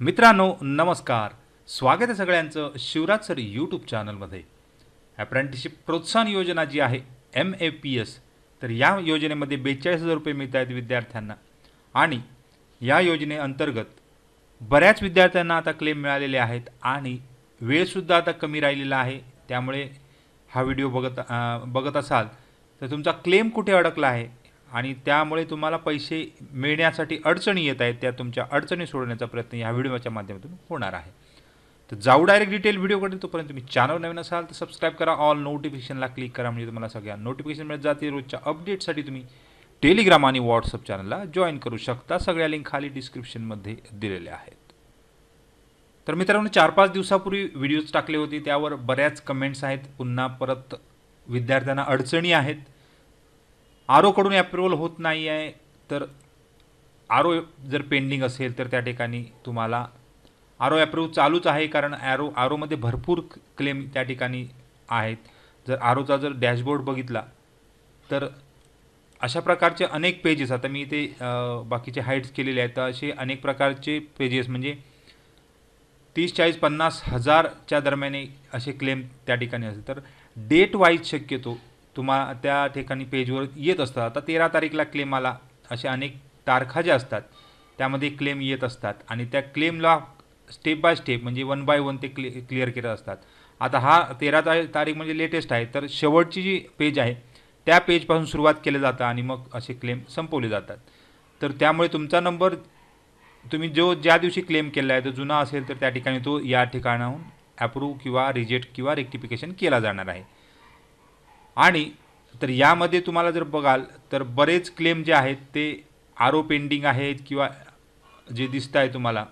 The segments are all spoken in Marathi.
मित्रांनो नमस्कार. स्वागत आहे सगळ्यांचं शिवराज सर यूट्यूब चॅनलमध्ये अप्रेंटिसशिप प्रोत्साहन योजना जी आहे एम ए पी एस तर या योजनेमध्ये बेचाळीस हजार रुपये मिळत आहेत विद्यार्थ्यांना. आणि या योजनेअंतर्गत बऱ्याच विद्यार्थ्यांना आता क्लेम मिळालेले आहेत आणि वेळसुद्धा आता कमी राहिलेला आहे. त्यामुळे हा व्हिडिओ बघत बघत असाल तर तुमचा क्लेम कुठे अडकला आहे? आणि त्यामुळे तुम्हाला पैसे मिळण्यासाठी अडचणी येत आहेत त्या तुमच्या अडचणी सोडवण्याचा प्रयत्न या व्हिडिओच्या माध्यमातून होणार आहे. तर जाऊ डायरेक्ट डिटेल व्हिडिओकडे तोपर्यंत तुम्ही चॅनल नवीन असाल तर सबस्क्राईब करा ऑल नोटिफिकेशनला क्लिक करा म्हणजे तुम्हाला सगळ्या नोटिफिकेशन मिळत जातील. रोजच्या अपडेटसाठी तुम्ही टेलिग्राम आणि व्हॉट्सअप चॅनलला जॉईन करू शकता. सगळ्या लिंक खाली डिस्क्रिप्शनमध्ये दिलेल्या आहेत. तर मित्रांनो चार पाच दिवसापूर्वी व्हिडिओज टाकले होते. त्यावर बऱ्याच कमेंट्स आहेत. पुन्हा परत विद्यार्थ्यांना अडचणी आहेत. आरोकडून अप्रुव्हल होत नाही आहे तर आरो जर पेंडिंग असेल तर त्या ठिकाणी तुम्हाला आरो अप्रूव्ह चालूच आहे कारण ॲरो आरोमध्ये भरपूर क्लेम त्या ठिकाणी आहेत. जर आरोचा जर डॅशबोर्ड बघितला तर अशा प्रकारचे अनेक पेजेस आता मी इथे बाकीचे हाईट्स केलेले आहेत तर असे अनेक प्रकारचे पेजेस म्हणजे तीस चाळीस पन्नास हजारच्या दरम्याने असे क्लेम त्या ठिकाणी असेल तर डेट वाईज शक्यतो तुम्हा त्या ठिकाणी पेजवर येत असतं आता तेरा तारीखला क्लेम आला. अशा अनेक तारखा ज्या असतात त्यामध्ये क्लेम येत असतात. आणि त्या क्लेमला स्टेप बाय स्टेप म्हणजे वन बाय वन ते क्लि क्लिअर केलं असतात. आता हा तेरा तारीख तारीख म्हणजे लेटेस्ट आहे. तर शेवटची जी पेज आहे त्या पेजपासून सुरुवात केलं जातं आणि मग असे क्लेम संपवले जातात. तर त्यामुळे तुमचा नंबर तुम्ही जो ज्या दिवशी क्लेम केला आहे तो जुना असेल तर त्या ठिकाणी तो या ठिकाणाहून अप्रूव्ह किंवा रिजेक्ट किंवा रेक्टिफिकेशन केला जाणार आहे. आणि तर यामध्ये तुम्हाला जर बघाल तर बरेच क्लेम जे आहेत ते आरो पेंडिंग आहेत किंवा जे दिसत आहे तुम्हाला.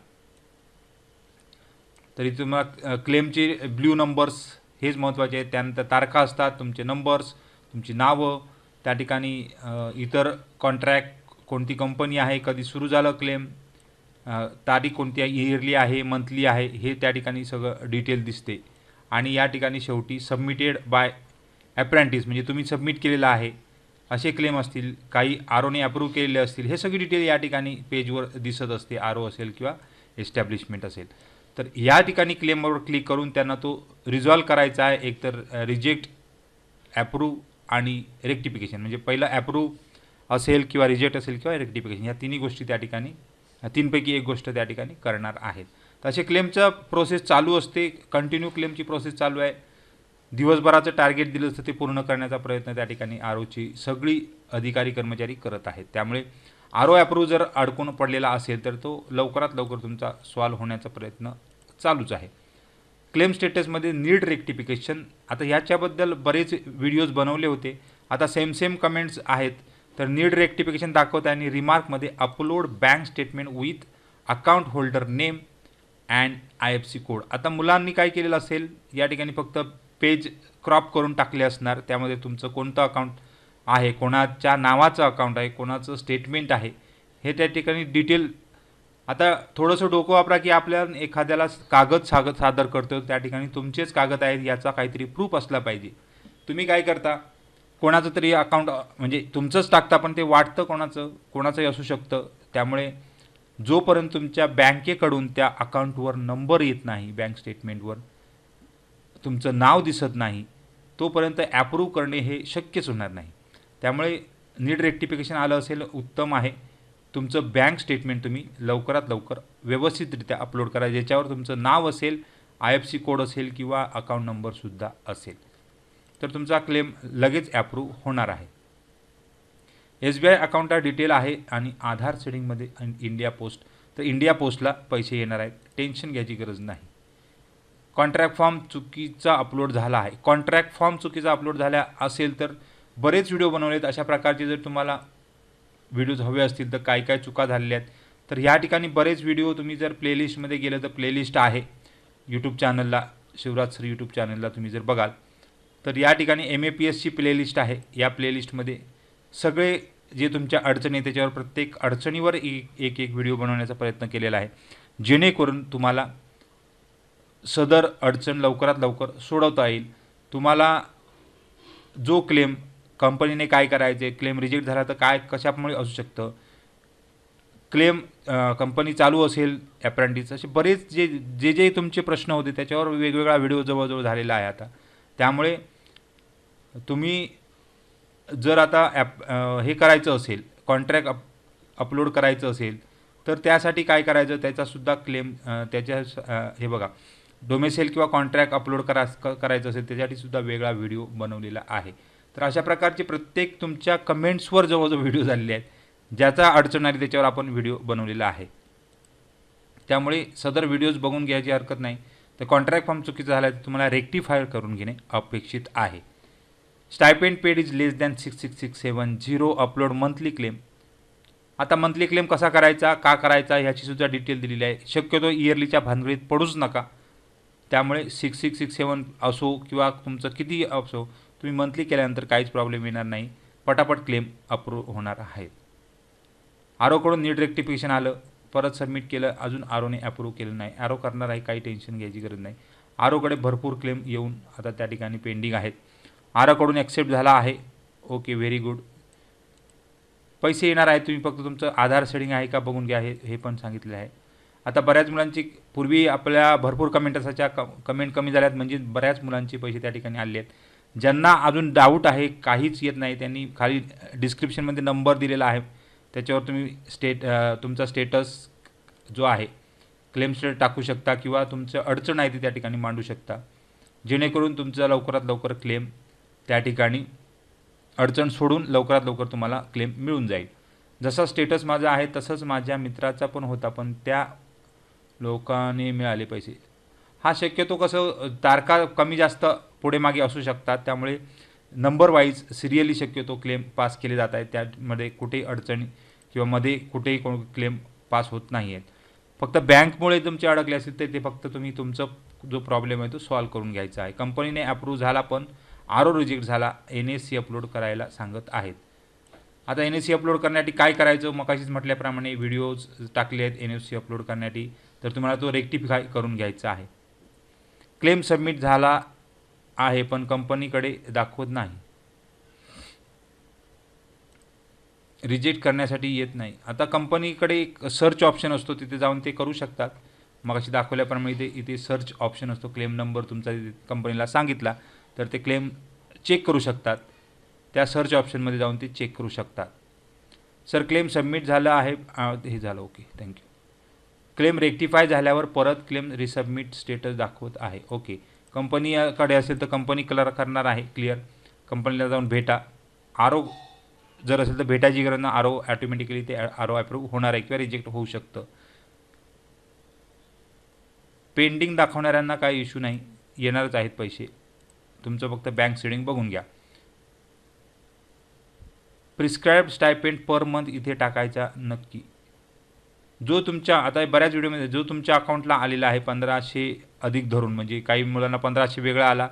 तरी तुम्हाला क्लेमचे ब्ल्यू नंबर्स हेच महत्त्वाचे आहेत. त्यानंतर तारखा असतात तुमचे नंबर्स तुमची नावं त्या ठिकाणी इतर कॉन्ट्रॅक्ट कोणती कंपनी आहे कधी सुरू झालं क्लेम तारीख कोणती आहे इयरली आहे मंथली आहे हे त्या ठिकाणी सगळं डिटेल दिसते. आणि या ठिकाणी शेवटी सबमिटेड बाय ॲप्रॅन्टिस म्हणजे तुम्ही सबमिट केलेलं आहे असे क्लेम असतील काही आर ओने अप्रूव्ह केलेले असतील हे सगळी डिटेल या ठिकाणी पेजवर दिसत असते आर ओ असेल किंवा एस्टॅब्लिशमेंट असेल. तर या ठिकाणी क्लेमवर क्लिक करून त्यांना तो रिझॉल्व करायचा आहे एकतर रिजेक्ट ॲप्रूव्ह आणि रेक्टिफिकेशन म्हणजे पहिलं ॲप्रूव्ह असेल किंवा रिजेक्ट असेल किंवा रेक्टिफिकेशन या तिन्ही गोष्टी त्या ठिकाणी तीनपैकी एक गोष्ट त्या ठिकाणी करणार आहेत. तर असे क्लेमचं प्रोसेस चालू असते कंटिन्यू क्लेमची प्रोसेस चालू आहे. दिवसभराचं टार्गेट दिलं असतं ते पूर्ण करण्याचा प्रयत्न त्या ठिकाणी आरोची सगळी अधिकारी कर्मचारी करत आहेत. त्यामुळे आरो ॲप्रूव्ह जर अडकून पडलेला असेल तर तो लवकरात लवकर तुमचा सॉल्व्ह होण्याचा प्रयत्न चालूच आहे. क्लेम स्टेटसमध्ये नीड रेक्टिफिकेशन आता ह्याच्याबद्दल बरेच व्हिडिओज बनवले होते. आता सेम सेम कमेंट्स आहेत. तर नीड रेक्टिफिकेशन दाखवत आहे आणि रिमार्कमध्ये upload bank statement with account holder name and I F C code आता मुलांनी काय केलेलं असेल? या ठिकाणी फक्त पेज क्रॉप करून टाकले असणार त्यामध्ये तुमचं कोणतं अकाउंट आहे कोणाच्या नावाचं अकाउंट आहे कोणाचं स्टेटमेंट आहे हे त्या ठिकाणी डिटेल आता थोडंसं डोकं वापरा की आपल्या एखाद्याला कागद सागद सादर करतो त्या ठिकाणी तुमचेच कागद आहेत याचा काहीतरी प्रूफ असला पाहिजे. तुम्ही काय करता? कोणाचं तरी अकाउंट म्हणजे तुमचंच टाकता पण ते वाटतं कोणाचं कोणाचंही असू शकतं. त्यामुळे जोपर्यंत तुमच्या बँकेकडून त्या अकाउंटवर नंबर येत नाही बँक स्टेटमेंटवर तुमचं नाव दिसत नाही तोपर्यंत ॲप्रूव्ह करणे हे शक्यच होणार नाही. त्यामुळे नीड रेक्टिफिकेशन आलं असेल उत्तम आहे. तुमचं बँक स्टेटमेंट तुम्ही लवकरात लवकर व्यवस्थितरित्या अपलोड करा ज्याच्यावर तुमचं नाव असेल आय एफ सी कोड असेल किंवा अकाउंट नंबरसुद्धा असेल. तर तुमचा क्लेम लगेच ॲप्रूव्ह होणार आहे. एस बी आय अकाउंटला डिटेल आहे आणि आधार सेडिंगमध्ये इंडिया पोस्ट तर इंडिया पोस्टला पैसे येणार आहेत. टेन्शन घ्यायची गरज नाही. कॉन्ट्रॅक्ट फॉर्म चुकीचा अपलोड झाला आहे. कॉन्ट्रॅक्ट फॉर्म चुकीचा अपलोड झाला असेल तर बरेच व्हिडिओ बनवलेत. अशा प्रकारचे जर तुम्हाला व्हिडिओज हवे असतील तर काय काय चुका झालेल्या आहेत तर ह्या ठिकाणी बरेच व्हिडिओ तुम्ही जर प्लेलिस्टमध्ये गेलं तर प्लेलिस्ट आहे. यूट्यूब चॅनलला शिवराज सर यूट्यूब चॅनलला तुम्ही जर बघाल तर या ठिकाणी एम ए पी एसची प्लेलिस्ट आहे. या प्लेलिस्टमध्ये सगळे जे तुमच्या अडचणी आहेत त्याच्यावर प्रत्येक अडचणीवर एक एक एक व्हिडिओ बनवण्याचा प्रयत्न केलेला आहे. जेणेकरून तुम्हाला सदर अडचण लवकरात लवकर सोडवता येईल. तुम्हाला जो क्लेम कंपनीने काय करायचे क्लेम रिजेक्ट झाला तर काय कशामुळे असू शकतं? क्लेम कंपनी चालू असेल ॲप्रेंटिस असे बरेच जे जे जे तुमचे प्रश्न होते त्याच्यावर वेगवेगळा व्हिडिओ जवळजवळ झालेला आहे आता. त्यामुळे तुम्ही जर आता ॲप हे करायचं असेल कॉन्ट्रॅक्ट अप अपलोड करायचं असेल तर त्यासाठी काय करायचं? त्याचासुद्धा क्लेम त्याच्या हे बघा. डोमेसेल किंवा कॉन्ट्रॅक्ट अपलोड करा क- करायचं असेल त्याच्यासाठी सुद्धा वेगळा व्हिडिओ बनवलेला आहे. तर अशा प्रकारचे प्रत्येक तुमच्या कमेंट्सवर जवळजवळ व्हिडिओ झालेले आहेत. ज्याचा अडचण आली त्याच्यावर आपण व्हिडिओ बनवलेला आहे. त्यामुळे सदर व्हिडिओज बघून घ्यायची हरकत नाही. तर कॉन्ट्रॅक्ट फॉर्म चुकीचा झाला आहे तर तुम्हाला रेक्टिफाय करून घेणे अपेक्षित आहे. Stipend paid is less than six six six seven zero upload monthly claim आता मंथली क्लेम कसा करायचा का करायचा ह्याची सुद्धा डिटेल दिलेली आहे. शक्यतो इयरलीच्या भानगडीत पडूच नका. त्यामुळे सिक्स सिक्स सिक्स सेवन असो किंवा तुमचं किती असो तुम्ही मंथली केल्यानंतर काहीच प्रॉब्लेम येणार नाही. पटापट क्लेम अप्रूव्ह होणार आहेत. आरोकडून नीट रेक्टिफिकेशन आलं परत सबमिट केलं अजून आरोने अप्रूव्ह केलं नाही. आरो करणार आहे काही टेन्शन घ्यायची गरज नाही. आरोकडे भरपूर क्लेम येऊन आता त्या ठिकाणी पेंडिंग आहेत. आरोकडून ॲक्सेप्ट झाला आहे. ओके व्हेरी गुड पैसे येणार आहेत तुम्ही फक्त तुमचं आधार सेडिंग आहे का बघून घ्या हे हे पण सांगितलं आहे. आता बऱ्याच मुलांची पूर्वी आपल्या भरपूर कमेंट असायच्या क कमेंट कमी झाल्यात म्हणजे बऱ्याच मुलांचे पैसे त्या ठिकाणी आले आहेत. ज्यांना अजून डाऊट आहे काहीच येत नाही त्यांनी खाली डिस्क्रिप्शनमध्ये नंबर दिलेला आहे. त्याच्यावर तुम्ही स्टेट तुमचा स्टेटस जो आहे क्लेम स्टेट टाकू शकता किंवा तुमचं अडचण आहे ती त्या ठिकाणी मांडू शकता. जेणेकरून तुमचा लवकरात लवकर क्लेम त्या ठिकाणी अडचण सोडून लवकरात लवकर तुम्हाला क्लेम मिळून जाईल. जसा स्टेटस माझा आहे तसंच माझ्या मित्राचा पण होता पण त्या लोकांनी मिळाले पैसे. हा शक्यतो कसं तारखा कमी जास्त पुढे मागे असू शकतात. त्यामुळे नंबर वाईज सिरियली शक्यतो क्लेम पास केले जात आहेत. त्यामध्ये कुठेही अडचणी किंवा मध्ये कुठेही कोण क्लेम पास होत नाही आहेत. फक्त बँकमुळे तुमचे अडकले असेल तर ते फक्त तुम्ही तुमचं जो प्रॉब्लेम आहे तो सॉल्व्ह करून घ्यायचा आहे. कंपनीने अप्रूव्ह झाला पण आर ओ रिजेक्ट झाला एन एस सी अपलोड करायला सांगत आहेत. आता एन एस सी अपलोड करण्यासाठी काय करायचं? मगाशीच म्हटल्याप्रमाणे व्हिडिओज टाकले आहेत एन एस सी अपलोड करण्यासाठी. तर तुम्हाला तो रेक्टिफाय करून घ्यायचा आहे. क्लेम सबमिट झाला आहे पण कंपनीकडे दाखवत नाही. रिजेक्ट करण्यासाठी येत नाही. आता कंपनीकडे एक सर्च ऑप्शन असतो तिथे जाऊन ते करू शकतात. मग अशी दाखवल्याप्रमाणे इथे इथे सर्च ऑप्शन असतो. क्लेम नंबर तुमचा कंपनीला सांगितला तर ते क्लेम चेक करू शकतात. त्या सर्च ऑप्शनमध्ये जाऊन ते चेक करू शकतात. सर क्लेम सबमिट झालं आहे. हे झालं. ओके थँक्यू क्लेम रेक्टिफाय झाल्यावर परत क्लेम रिसबमिट स्टेटस दाखवत आहे. ओके कंपनीकडे असेल तर कंपनी क्लर करणार आहे. क्लिअर कंपनीला जाऊन भेटा. आरो जर असेल तर भेटायची गरज ना आरो ॲटोमॅटिकली ते आरो अप्रूव्ह होणार आहे किंवा रिजेक्ट होऊ शकतं. पेंडिंग दाखवणाऱ्यांना काही इश्यू नाही. येणारच आहेत पैसे. तुमचं फक्त बँक सेडिंग बघून घ्या. प्रिस्क्राईब स्टायपेंड पर मंथ इथे टाकायचा नक्की. जो तुमच्या आता बऱ्याच व्हिडिओमध्ये जो तुमच्या अकाउंटला आलेला आहे पंधराशे अधिक धरून म्हणजे काही मुलांना पंधराशे वेगळा आला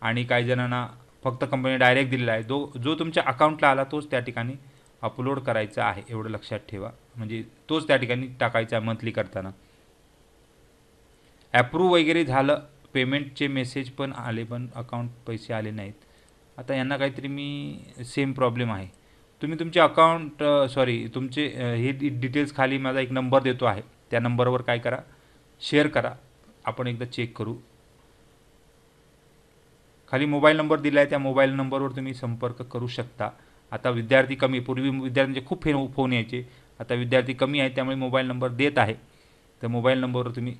आणि काही जणांना फक्त कंपनी डायरेक्ट दिलेला आहे जो जो तुमच्या अकाउंटला आला तोच त्या ठिकाणी अपलोड करायचा आहे एवढं लक्षात ठेवा. म्हणजे तोच त्या ठिकाणी टाकायचा मंथली करताना. ॲप्रूव्ह वगैरे झालं पेमेंटचे मेसेज पण आले पण अकाउंट पैसे आले नाहीत. आता यांना काहीतरी मी सेम प्रॉब्लेम आहे. तुम्ही तुमचे अकाउंट सॉरी तुमचे हे डिटेल्स खाली माझा एक नंबर देतो आहे. त्या नंबरवर काय करा? शेअर करा. आपण एकदा चेक करू. खाली मोबाईल नंबर दिला आहे त्या मोबाईल नंबरवर तुम्ही संपर्क करू शकता. आता विद्यार्थी कमी पूर्वी विद्यार्थ्यांचे खूप फे फोन यायचे. आता विद्यार्थी कमी आहे त्यामुळे मोबाईल नंबर देत आहे. तर मोबाईल नंबरवर तुम्ही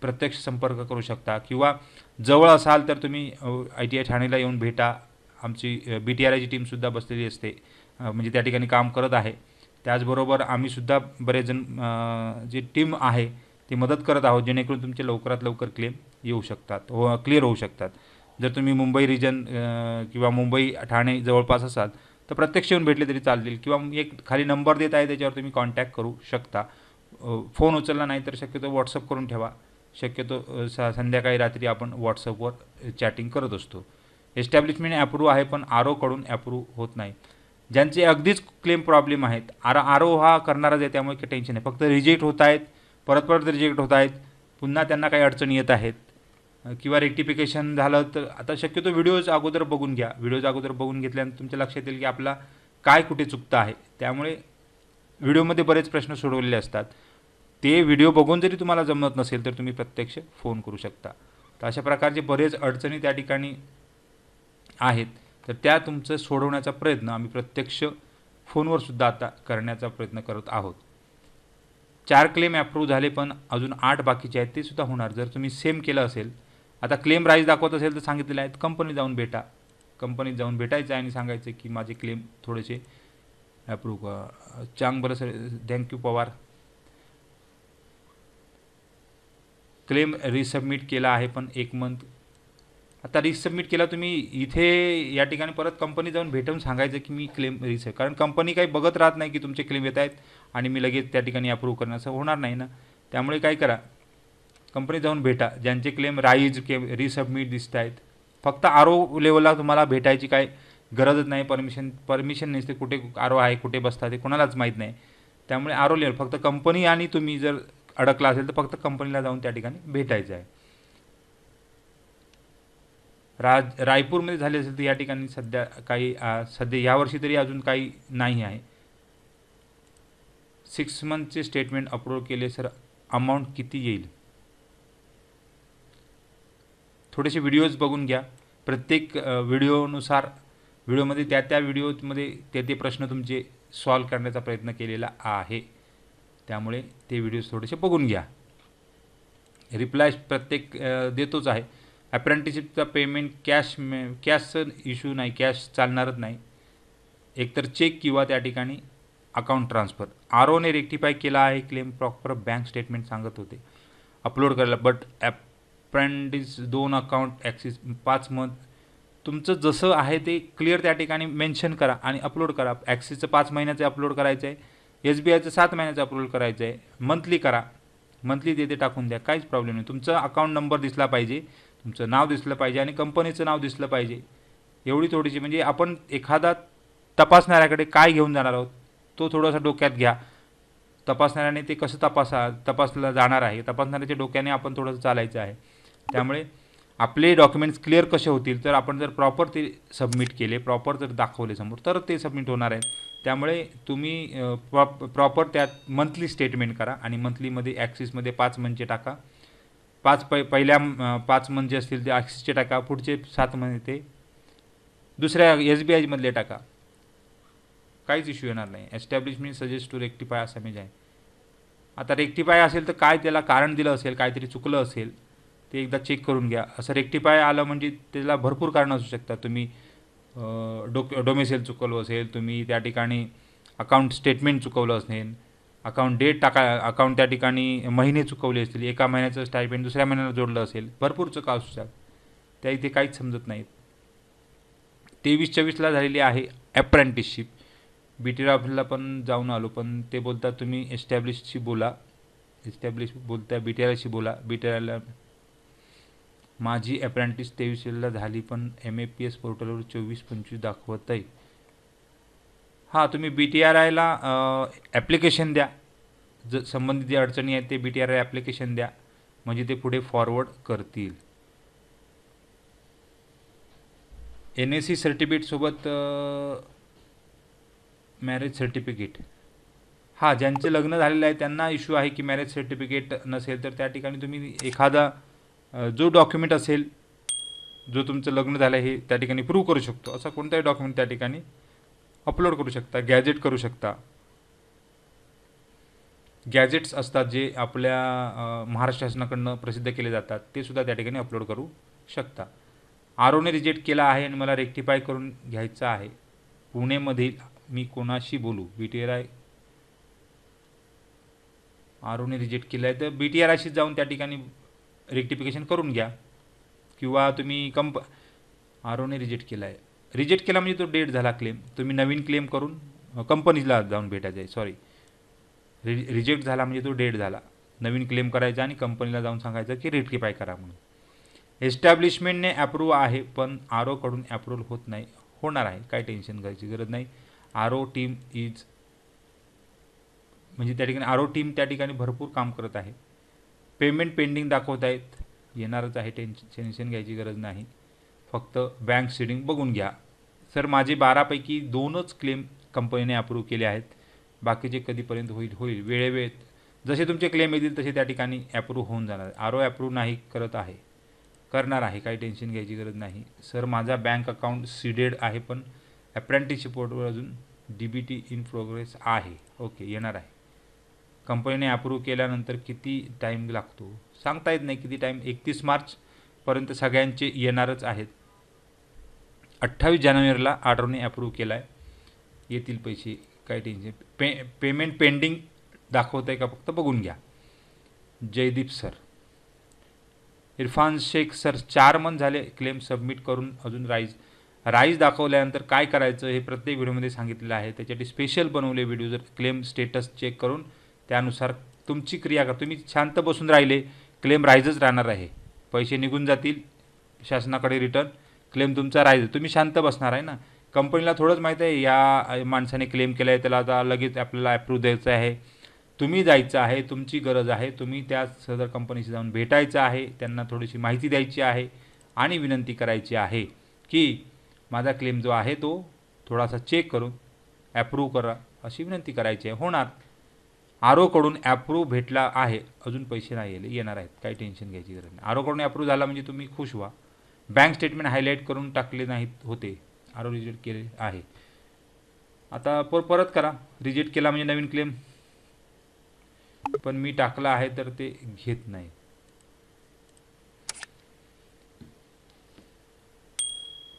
प्रत्यक्ष संपर्क करू शकता. किंवा जवळ असाल तर तुम्ही आय टी आय ठाणेला येऊन भेटा. आमची बी टी आर आयची टीमसुद्धा बसलेली असते. म्हणजे त्या ठिकाणी काम करत आहे. त्याचबरोबर आम्हीसुद्धा बरेच जण जी टीम आहे ती मदत करत आहोत जेणेकरून तुमचे लवकरात लवकर क्लेम येऊ शकतात हो, व क्लिअर होऊ शकतात. जर तुम्ही मुंबई रिजन किंवा मुंबई ठाणे जवळपास असाल तर प्रत्यक्ष येऊन भेटले तरी चालतील किंवा एक खाली नंबर देत आहे त्याच्यावर तुम्ही कॉन्टॅक्ट करू शकता. फोन उचलला नाही तर शक्यतो व्हॉट्सअप करून ठेवा. शक्यतो स संध्याकाळी रात्री आपण व्हॉट्सअपवर चॅटिंग करत असतो. एस्टॅब्लिशमेंट ॲप्रूव्ह आहे पण आरोकडून ॲप्रूव्ह होत नाही. ज्यांचे अगदीच क्लेम प्रॉब्लेम आहेत. आर आरो हा करणारच आहे त्यामुळे काही टेन्शन नाही. फक्त रिजेक्ट होत आहेत परत परत रिजेक्ट होत आहेत. पुन्हा त्यांना काही अडचणी येत आहेत. किंवा रेक्टिफिकेशन झालं तर आता शक्यतो व्हिडिओज अगोदर बघून घ्या. व्हिडिओज अगोदर बघून घेतल्यानंतर तुमच्या लक्षात येईल की आपला काय कुठे चुकतं आहे. त्यामुळे व्हिडिओमध्ये बरेच प्रश्न सोडवलेले असतात. ते व्हिडिओ बघून जरी तुम्हाला जमत नसेल तर तुम्ही प्रत्यक्ष फोन करू शकता. तर अशा प्रकारचे बरेच अडचणी त्या ठिकाणी आहेत. तर त्या तुमचं सोडवण्याचा प्रयत्न आम्ही प्रत्यक्ष फोनवर सुद्धा आता करण्याचा प्रयत्न करत आहोत. चार क्लेम ॲप्रूव्ह झाले पण अजून आठ बाकीचे आहेत ते सुद्धा होणार. जर तुम्ही सेम केलं असेल आता क्लेम राईज दाखवत असेल तर सांगितलेलं आहेत कंपनी जाऊन भेटा. कंपनीत जाऊन भेटायचं आहे आणि सांगायचं की माझे क्लेम थोडेसे अप्रूव्ह चांग बरं sir thank you Pawar. Claim resubmit केला आहे पण एक मंथ आता रिसबमिट केला तुम्ही इथे या ठिकाणी परत कंपनी जाऊन भेटून सांगायचं की मी क्लेम रिस कारण कंपनी काही बघत राहत नाही की तुमचे क्लेम येत आहेत आणि मी लगेच त्या ठिकाणी अप्रूव्ह करणं असं होणार नाही ना. त्यामुळे काय करा कंपनी जाऊन भेटा. ज्यांचे क्लेम राईज के रिसबमिट दिसत आहेत फक्त आर ओ लेवलला तुम्हाला भेटायची काय गरजच नाही. परमिशन परमिशन नसते. कुठे आर ओ आहे कुठे बसतात ते कोणालाच माहीत नाही. त्यामुळे आर ओ लेवल फक्त कंपनी आणि तुम्ही जर अडकला असेल तर फक्त कंपनीला जाऊन त्या ठिकाणी भेटायचं आहे. राज रायपूरमध्ये झाले असेल तर या ठिकाणी सध्या काही सध्या यावर्षी तरी अजून काही नाही आहे. सिक्स मंथचे स्टेटमेंट अपलोड केले सर अमाऊंट किती येईल? थोडेसे व्हिडिओज बघून घ्या. प्रत्येक व्हिडिओनुसार व्हिडिओमध्ये त्या त्या व्हिडिओमध्ये ते ते प्रश्न तुमचे सॉल्व करण्याचा प्रयत्न केलेला आहे. त्यामुळे ते व्हिडिओज थोडेसे बघून घ्या. रिप्लाय प्रत्येक देतोच आहे. अप्रेंटिसशिपचा पेमेंट कॅश मे कॅशचं इश्यू नाही कॅश चालणारच नाही. एकतर चेक किंवा त्या ठिकाणी अकाउंट ट्रान्सफर आर ओने रेक्टिफाय केला आहे क्लेम प्रॉपर बँक स्टेटमेंट सांगत होते. अपलोड करायला बट अप्रेंटिस दोन अकाउंट ॲक्सिस पाच मंथ तुमचं जसं आहे ते क्लिअर त्या ठिकाणी मेन्शन करा आणि अपलोड करा. ॲक्सिसचं पाच महिन्याचं अपलोड करायचं आहे एस बी आयचं सात महिन्याचं अपलोड करायचं आहे मंथली करा. मंथली ते टाकून द्या काहीच प्रॉब्लेम नाही. तुमचा अकाउंट नंबर दिसला पाहिजे. तुमचं नाव दिसलं पाहिजे आणि कंपनीचं नाव दिसलं पाहिजे. एवढी थोडीशी म्हणजे आपण एखादा तपासणाऱ्याकडे काय घेऊन जाणार आहोत तो थोडासा डोक्यात घ्या. तपासणाऱ्याने ते कसं तपासा तपासलं जाणार आहे? तपासणाऱ्याच्या डोक्याने आपण थोडंसं चालायचं आहे. त्यामुळे आपले डॉक्युमेंट्स क्लिअर कसे होतील तर आपण जर प्रॉपर ते सबमिट केले प्रॉपर जर दाखवले समोर तर ते सबमिट होणार आहे त्यामुळे तुम्ही प्रॉप प्रॉपर त्यात मंथली स्टेटमेंट करा आणि मंथलीमध्ये ॲक्सिसमध्ये पाच मंचे टाका. पाच पै पहिल्या पाच मंथ जे असतील ते ॲक्सिसचे टाका पुढचे सात महिने ते दुसऱ्या एस बी आयमधले टाका. काहीच इश्यू येणार नाही. एस्टॅब्लिशमेंट सजेस्ट टू रेक्टिफाय असा मेज आहे आता रेक्टिफाय असेल तर काय त्याला कारण दिलं असेल काहीतरी चुकलं असेल ते एकदा चेक करून घ्या. असं रेक्टिफाय आलं म्हणजे त्याला भरपूर कारणं असू शकतात. तुम्ही डोक डोमेसेल चुकवलं असेल तुम्ही त्या ठिकाणी अकाउंट स्टेटमेंट चुकवलं असेल अकाउंट डेट टाका अकाउंट त्या ठिकाणी महिने चुकवले असतील एका महिन्याचं स्टायपेंट दुसऱ्या महिन्याला जोडलं असेल भरपूर चुका असू शकतात त्या इथे काहीच समजत नाहीत. तेवीस चोवीसला झालेली आहे ॲप्रेंटिसशिप बी टी ऑफिसला पण जाऊन आलो पण ते बोलतात तुम्ही एस्टॅब्लिशशी बोला. एस्टॅब्लिश बोलता बी टी आरशी बोला. बी टी आरला माझी अप्रेंटिस तेवीसला झाली पण एम ए पी एस पोर्टलवर चोवीस पंचवीस दाखवत आहे हां तुम्ही बी टी आर आयला ॲप्लिकेशन द्या. ज संबंधित जे अडचणी आहेत ते B T R I application द्या. म्हणजे ते पुढे फॉरवर्ड करतील. एन एस सी सर्टिफिकेटसोबत मॅरेज सर्टिफिकेट हां ज्यांचे लग्न झालेलं आहे त्यांना इश्यू आहे की मॅरेज सर्टिफिकेट नसेल तर त्या ठिकाणी तुम्ही एखादा जो डॉक्युमेंट असेल जो तुमचं लग्न झालं आहे हे त्या ठिकाणी प्रूव्ह करू शकतो. असा कोणताही डॉक्युमेंट त्या ठिकाणी अपलोड करू शकता गॅजेट करू शकता. गॅजेट्स असतात जे आपल्या महाराष्ट्र शासनाकडनं प्रसिद्ध केले जातात ते सुद्धा त्या ठिकाणी अपलोड करू शकता. आरोने रिजेक्ट केला आहे आणि मला रेक्टिफाय करून घ्यायचं आहे. पुणेमधील मी कोणाशी बोलू? B T R I? आरोने reject केलं आहे तर बी टी आर आयशी जाऊन त्या ठिकाणी रेक्टिफिकेशन करून घ्या. किंवा तुम्ही कंप आरोने रिजेक्ट केला आहे रिजेक्ट केला म्हणजे तो डेट झाला क्लेम तुम्ही नवीन क्लेम करून कंपनीला जाऊन भेटायचं आहे सॉरी रि रिजेक्ट झाला म्हणजे तो डेट झाला. नवीन क्लेम करायचा आणि कंपनीला जाऊन सांगायचं की रेक्टिफाय करा म्हणून. एस्टॅब्लिशमेंटने अप्रूव्ह आहे पण आर ओकडून अप्रूव्हल होत नाही. होणार आहे काय टेन्शन घ्यायची गरज नाही. आर ओ टीम इज म्हणजे त्या ठिकाणी आर ओ टीम त्या ठिकाणी भरपूर काम करत आहे. पेमेंट पेंडिंग दाखवत आहेत. येणारच आहे टेन्शन टेन्शन घ्यायची गरज नाही. फक्त बँक सिडिंग बघून घ्या. सर माझे बारापैकी दोनच क्लेम कंपनीने अप्रूव्ह केले आहेत. बाकीचे कधीपर्यंत होईल होईल. वेळेवेळेत. जसे तुमचे क्लेम येतील तसे त्या ठिकाणी ॲप्रूव्ह होऊन जाणार. आर ओ ॲप्रूव्ह नाही करत आहे. करणार आहे. काही टेन्शन घ्यायची गरज नाही. सर माझा बँक अकाउंट सीडेड आहे पण अप्रेंटिसशिप पोर्टवर अजून D B T in progress आहे. ओके येणार आहे. कंपनीने अप्रूव्ह केल्यानंतर किती टाईम लागतो? सांगता येत नाही किती टाईम एकतीस मार्चपर्यंत सगळ्यांचे येणारच आहेत. अठ्ठावीस जानेवारीला आर्डरने अप्रूव्ह केला आहे येतील पैसे. काही टेन्शन. पे पेमेंट पेंडिंग दाखवत आहे का फक्त? बघून घ्या. जयदीप सर. इरफान शेख सर चार मंथ झाले क्लेम सबमिट करून अजून राईज राईज दाखवल्यानंतर काय करायचं हे प्रत्येक व्हिडिओमध्ये सांगितलेलं आहे. त्याच्यासाठी स्पेशल बनवले व्हिडिओ जर क्लेम स्टेटस चेक करून त्यानुसार तुमची क्रिया करा तुम्ही शांत बसून राहिले क्लेम राईजच राहणार आहे. पैसे निघून जातील शासनाकडे रिटर्न क्लेम तुमचा राईज तुम्ही शांत बसणार आहे ना? कंपनीला थोडंच माहीत आहे या माणसाने क्लेम केला आहे त्याला आता लगेच आपल्याला अप्रूव्ह द्यायचं आहे. तुम्ही जायचं आहे तुमची गरज आहे तुम्ही त्या सदर कंपनीशी जाऊन भेटायचं आहे त्यांना थोडीशी माहिती द्यायची आहे आणि विनंती करायची आहे की माझा क्लेम जो आहे तो थोडासा चेक करून ॲप्रूव्ह करा अशी विनंती करायची आहे. होणार. आर ओकडून ॲप्रूव्ह भेटला आहे. अजून पैसे नाही येले येणार आहेत. काही टेन्शन घ्यायची गरज नाही. आर ओकडून ॲप्रूव्ह झाला म्हणजे तुम्ही खुश व्हा. बँक स्टेटमेंट हायलाईट करून टाकले नाहीत होते. आरो रिजेक्ट केले आहे. आता पर परत करा. रिजेक्ट केला म्हणजे नवीन क्लेम पण मी टाकला आहे तर ते घेत नाही.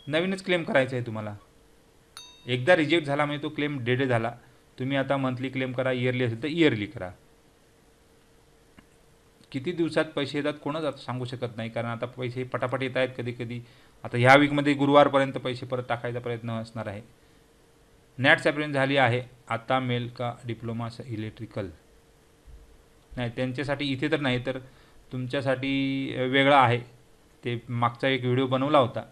नवीनच क्लेम करायचा आहे तुम्हाला. एकदा रिजेक्ट झाला म्हणजे तो क्लेम डेड झाला. तुम्ही आता मंथली क्लेम करा इयरली असेल तर इयरली करा. किती दिवसात पैसे येतात कोणच आता सांगू शकत नाही. कारण आता पैसे पटापट येत आहेत कधी कधी. आता ह्या वीकमध्ये गुरुवारपर्यंत पैसे परत टाकायचा प्रयत्न असणार आहे. नॅट सॅपरेंट झाली आहे. आता मेल का डिप्लोमा इलेक्ट्रिकल. नाही त्यांच्यासाठी इथे तर नाही तर तुमच्यासाठी वेगळा आहे. ते मागचा एक व्हिडिओ बनवला होता.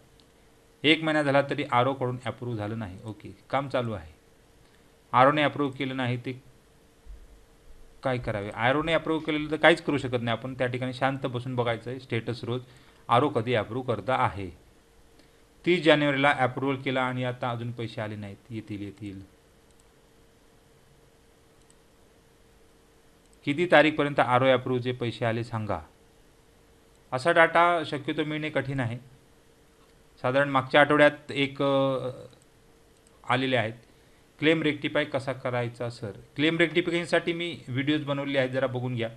एक महिना झाला तरी आर ओकडून ॲप्रूव्ह झालं नाही. ओके काम चालू आहे. आर ओने अप्रूव्ह केलं नाही ते काय करावे? आर अप्रूव्ह केलेलं तर काहीच करू शकत नाही. आपण त्या ठिकाणी शांत बसून बघायचं आहे स्टेटस रोज आरो कधी अप्रूव्ह करता आहे? तीस जानेवारीला अप्रुव्हल केला आणि आता अजून पैसे आले नाहीत. येतील येतील. किती तारीखपर्यंत आर ओ अप्रूव्हचे पैसे आले सांगा. असा डाटा शक्यतो मिळणे कठीण आहे. साधारण मागच्या आठवड्यात एक आलेले आहेत. क्लेम रेक्टिफाय कसा करायचा सर क्लेम रेक्टिफिकेशनसाठी मी व्हिडिओज बनवले आहेत जरा बघून घ्या.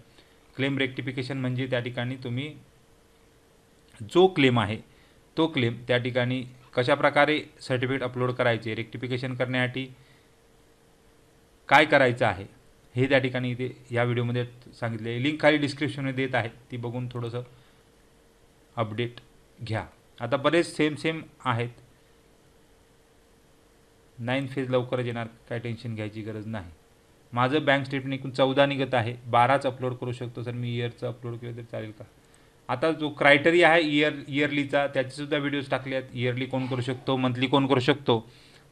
क्लेम रेक्टिफिकेशन म्हणजे त्या ठिकाणी तुम्ही जो क्लेम आहे तो क्लेम त्या ठिकाणी कशाप्रकारे सर्टिफिकेट अपलोड करायचे रेक्टिफिकेशन करण्यासाठी काय करायचं आहे हे त्या ठिकाणी इथे या व्हिडिओमध्ये सांगितले. लिंक खाली डिस्क्रिप्शनमध्ये देत आहे ती बघून थोडंसं अपडेट घ्या. आता बरेच सेम सेम आहेत. नाईन फेज लवकरच येणार काय टेन्शन घ्यायची गरज नाही. माझं बँक स्टेटमेंट एकूण चौदा निघत आहे बाराच अपलोड करू शकतो सर मी इयरचं अपलोड केलं तर चालेल का? आता जो क्रायटेरिया आहे इयर इयरलीचा त्याचेसुद्धा व्हिडिओज टाकले आहेत. इयरली कोण करू शकतो मंथली कोण करू शकतो?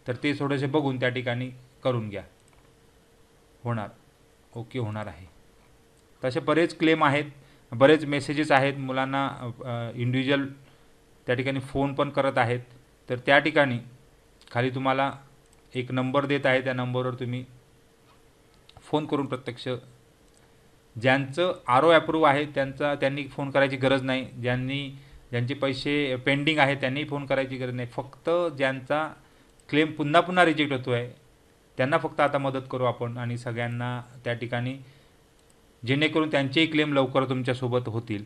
तर ते थोडेसे बघून त्या ठिकाणी करून घ्या. होणार. ओके होणार आहे. तसे बरेच क्लेम आहेत बरेच मेसेजेस आहेत. मुलांना इंडिव्हिज्युअल त्या ठिकाणी फोन पण करत आहेत. तर त्या ठिकाणी खाली तुम्हाला एक नंबर देत आहे त्या नंबरवर तुम्ही फोन करून प्रत्यक्ष. ज्यांचं आर ओ ॲप्रूव्ह आहे त्यांचा त्यांनी फोन करायची गरज नाही. ज्यांनी ज्यांचे पैसे पेंडिंग आहे त्यांनी फोन करायची गरज नाही. फक्त ज्यांचा क्लेम पुन्हा पुन्हा रिजेक्ट होतो आहे त्यांना फक्त आता मदत करू आपण आणि सगळ्यांना त्या ठिकाणी जेणेकरून त्यांचेही क्लेम लवकर तुमच्यासोबत होतील.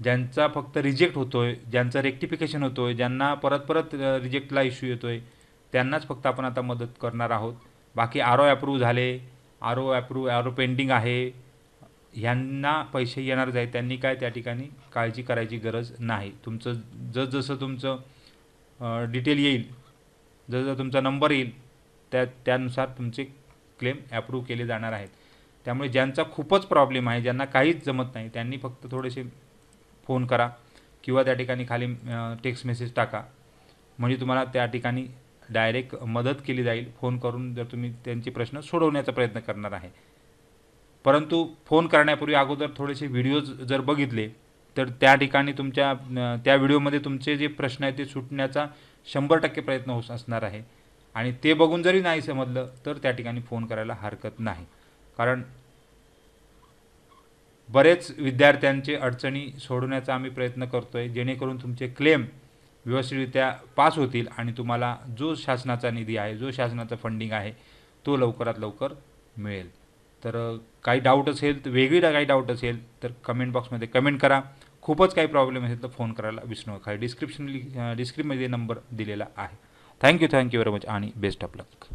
ज्यांचा फक्त रिजेक्ट होतो आहे ज्यांचं रेक्टिफिकेशन होतो आहे ज्यांना परत परत रिजेक्टला इश्यू येतो आहे त्यांनाच फक्त आपण आता मदत करणार आहोत. बाकी आर ओ ॲप्रूव्ह झाले R O approve R O pending आहे. ह्यांना पैसे येणारच आहे त्यांनी काय त्या ठिकाणी काळजी करायची गरज नाही. तुमचं जसजसं तुमचं डिटेल येईल जसं तुमचा नंबर येईल त्या त्यानुसार तुमचे क्लेम ॲप्रूव्ह केले जाणार आहेत. त्यामुळे ज्यांचा खूपच प्रॉब्लेम आहे ज्यांना काहीच जमत नाही त्यांनी फक्त थोडेसे फोन करा किंवा त्या ठिकाणी खाली टेक्स्ट मेसेज टाका. म्हणजे तुम्हाला त्या ठिकाणी डायरेक्ट मदत केली जाईल फोन करून जर तुम्ही त्यांचे प्रश्न सोडवण्याचा प्रयत्न करणार आहे. परंतु फोन करण्यापूर्वी अगोदर थोडेसे व्हिडिओज जर बघितले तर त्या ठिकाणी तुमच्या त्या व्हिडिओमध्ये तुमचे जे प्रश्न आहेत ते सुटण्याचा शंभर टक्के प्रयत्न होत असणार आहे. आणि ते बघून जरी नाही समजलं तर त्या ठिकाणी फोन करायला हरकत नाही. कारण बरेच विद्यार्थ्यांचे अडचणी सोडवण्याचा आम्ही प्रयत्न करतो आहे जेणेकरून तुमचे क्लेम व्यवस्थितरित्या पास होतील आणि तुम्हाला जो शासनाचा निधी आहे जो शासनाचा फंडिंग आहे तो लवकरात लवकर मिळेल. तर काही डाऊट असेल तर वेगळी काही डाऊट असेल तर कमेंट बॉक्समध्ये कमेंट करा. खूपच काही प्रॉब्लेम असेल तर फोन करायला विसरू नका डिस्क्रिप्शन डिस्क्रिप्शनमध्ये नंबर दिलेला आहे. Thank you thank you very much आणि बेस्ट ऑफ लक